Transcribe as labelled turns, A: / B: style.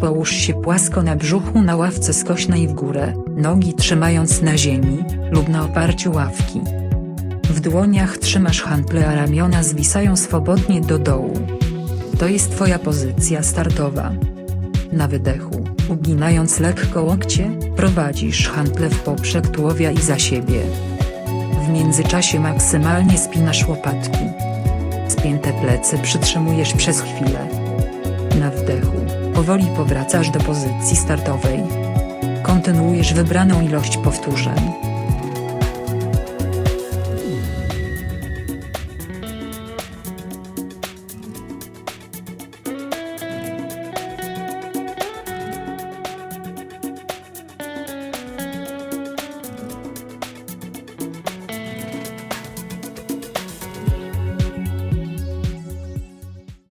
A: Połóż się płasko na brzuchu na ławce skośnej w górę, nogi trzymając na ziemi, lub na oparciu ławki. W dłoniach trzymasz handle, a ramiona zwisają swobodnie do dołu. To jest twoja pozycja startowa. Na wydechu, uginając lekko łokcie, prowadzisz handle w poprzek tułowia i za siebie. W międzyczasie maksymalnie spinasz łopatki. Spięte plecy przytrzymujesz przez chwilę. Powoli powracasz do pozycji startowej. Kontynuujesz wybraną ilość powtórzeń.